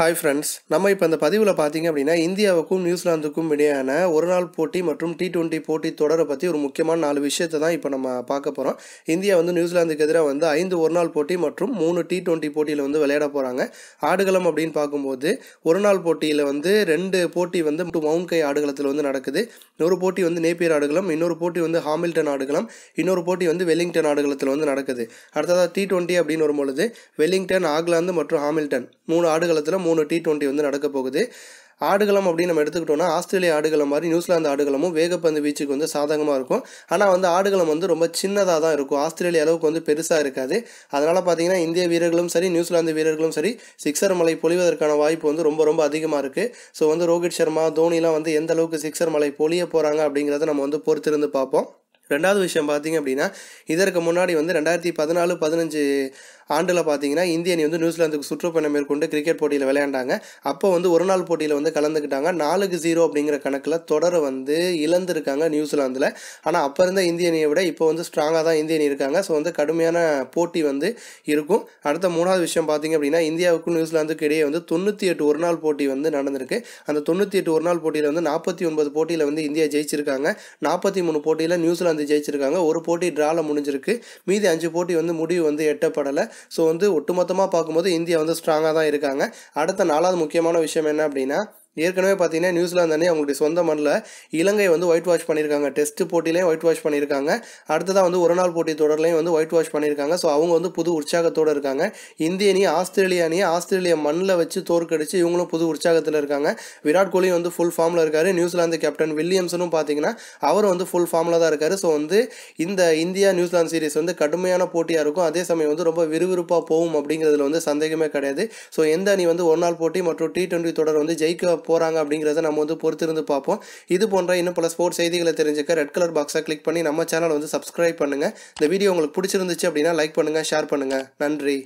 Hi friends நம்ம இப்போ இந்த பதிவில் பார்த்தீங்க அப்படின்னா இந்தியாவுக்கும் நியூசிலாந்துக்கும் இடையான ஒரு நாள் போட்டி மற்றும் டி டுவெண்ட்டி போட்டி தொடரை பற்றி ஒரு முக்கியமான நாலு விஷயத்தை தான் இப்போ நம்ம பார்க்க போகிறோம் இந்தியா வந்து நியூசிலாந்துக்கு எதிராக வந்து ஐந்து ஒரு நாள் போட்டி மற்றும் மூணு டி டுவெண்ட்டி போட்டியில் வந்து விளையாட போகிறாங்க ஆடுகளம் அப்படின்னு பார்க்கும்போது ஒரு நாள் போட்டியில் வந்து ரெண்டு போட்டி வந்து மவுண்ட் கை ஆடுகளத்தில் வந்து நடக்குது. ஒரு போட்டி வந்து நேப்பியர் ஆடுகளம் இன்னொரு போட்டி வந்து ஹாமில்டன் ஆடுகளம் இன்னொரு போட்டி வந்து வெல்லிங்டன் ஆடுகளத்தில் வந்து நடக்குது. அடுத்ததாக டி டுவெண்ட்டி அப்படின்னு வரும்பொழுது வெல்லிங்டன் ஆக்லாந்து மற்றும் ஹாமில்டன் மூணு ஆடுகளத்தில் மூணு டி டுவெண்ட்டி வந்து நடக்க போகுது. ஆடுகளம் அப்படின்னு நம்ம எடுத்துக்கிட்டோம்னா ஆஸ்திரேலியா ஆடுகளம் மாதிரி நியூசிலாந்து ஆடுகளமும் வேகப்பந்து வீச்சுக்கு வந்து சாதகமாக இருக்கும். ஆனால் வந்து ஆடுகளம் வந்து ரொம்ப சின்னதாக தான் இருக்கும். ஆஸ்திரேலியா அளவுக்கு வந்து பெருசாக இருக்காது. அதனால் பார்த்தீங்கன்னா இந்திய வீரர்களும் சரி நியூசிலாந்து வீரர்களும் சரி சிக்ஸர் மலை பொழிவதற்கான வாய்ப்பு வந்து ரொம்ப ரொம்ப அதிகமாக இருக்குது ஸோ வந்து ரோஹித் சர்மா தோனிலாம் வந்து எந்த அளவுக்கு சிக்ஸர் மலை பொழிய போகிறாங்க அப்படிங்கிறத நம்ம வந்து பொறுத்திருந்து பார்ப்போம். ரெண்டாவது விஷயம் பார்த்தீங்க அப்படின்னா இதற்கு முன்னாடி வந்து ரெண்டாயிரத்தி பதினாலு பதினஞ்சு ஆண்டில் பார்த்தீங்கன்னா இந்திய அணி வந்து நியூசிலாந்துக்கு சுற்றுப்பயணம் மேற்கொண்டு கிரிக்கெட் போட்டியில் விளையாண்டாங்க. அப்போ வந்து ஒரு நாள் போட்டியில் வந்து கலந்துக்கிட்டாங்க. நாலுக்கு ஜீரோ அப்படிங்கிற கணக்கில் தொடர் வந்து இழந்திருக்காங்க நியூசிலாந்தில். ஆனால் அப்போ இருந்த இந்திய அணியை விட இப்போ வந்து ஸ்ட்ராங்காக தான் இந்திய அணி இருக்காங்க. ஸோ வந்து கடுமையான போட்டி வந்து இருக்கும். அடுத்த மூணாவது விஷயம் பார்த்தீங்க அப்படின்னா இந்தியாவுக்கும் நியூசிலாந்துக்கு இடையே வந்து தொண்ணூற்றி எட்டு ஒரு நாள் போட்டி வந்து நடந்திருக்கு. அந்த தொண்ணூற்றி எட்டு ஒரு நாள் போட்டியில் வந்து நாற்பத்தி ஒன்பது போட்டியில் வந்து இந்தியா ஜெயிச்சிருக்காங்க. நாற்பத்தி மூணு போட்டியில் நியூசிலாந்து வந்து ஜெயிச்சிருக்காங்க. ஒரு போட்டி ட்ராவில் முடிஞ்சிருக்கு. மீதி அஞ்சு போட்டி வந்து முடிவு வந்து எட்டப்படலை. ஸோ வந்து ஒட்டுமொத்தமாக பார்க்கும்போது இந்தியா வந்து ஸ்ட்ராங்காக தான் இருக்காங்க. அடுத்த நாலாவது முக்கியமான விஷயம் என்ன அப்படின்னா ஏற்கனவே பார்த்தீங்கன்னா நியூசிலாந்து அணி அவங்களுடைய சொந்த மண்ணில் இலங்கை வந்து ஒயிட் வாஷ் பண்ணியிருக்காங்க. டெஸ்ட் போட்டிலையும் ஒயிட் வாஷ் பண்ணியிருக்காங்க. அடுத்ததாக வந்து ஒரு நாள் போட்டி தொடர்லையும் வந்து ஒயிட் வாஷ் பண்ணியிருக்காங்க. ஸோ அவங்க வந்து புது உற்சாகத்தோடு இருக்காங்க. இந்திய அணி ஆஸ்திரேலிய அணியை ஆஸ்திரேலியா மண்ணில் வச்சு தோற்கடிச்சு இவங்களும் புது உற்சாகத்தில் இருக்காங்க. விராட் கோலி வந்து ஃபுல் ஃபார்மில் இருக்கார். நியூசிலாந்து கேப்டன் வில்லியம்ஸனும் பார்த்தீங்கன்னா அவரும் வந்து ஃபுல் ஃபார்மில் தான் இருக்கார். ஸோ வந்து இந்த இந்தியா நியூசிலாந்து சீரிஸ் வந்து கடுமையான போட்டியாக இருக்கும். அதே சமயம் வந்து ரொம்ப விறுவிறுப்பாக போகும் அப்படிங்கிறதுல வந்து சந்தேகமே கிடையாது. ஸோ எந்த அணி வந்து ஒரு நாள் போட்டி மற்றும் டி டுவெண்ட்டி தொடர் வந்து ஜெயிக்க போகிறாங்க அப்படிங்கிறத நம்ம வந்து பொறுத்திருந்து பார்ப்போம். இது போன்ற இன்னும் பல ஸ்போர்ட்ஸ் செய்திகளை தெரிஞ்சுக்க ரெட் கலர் பாக்ஸை கிளிக் பண்ணி நம்ம சேனல் வந்து சப்ஸ்கிரைப் பண்ணுங்கள் இந்த வீடியோ உங்களுக்கு பிடிச்சிருந்துச்சு அப்படின்னா லைக் பண்ணுங்கள் ஷேர் பண்ணுங்கள் நன்றி.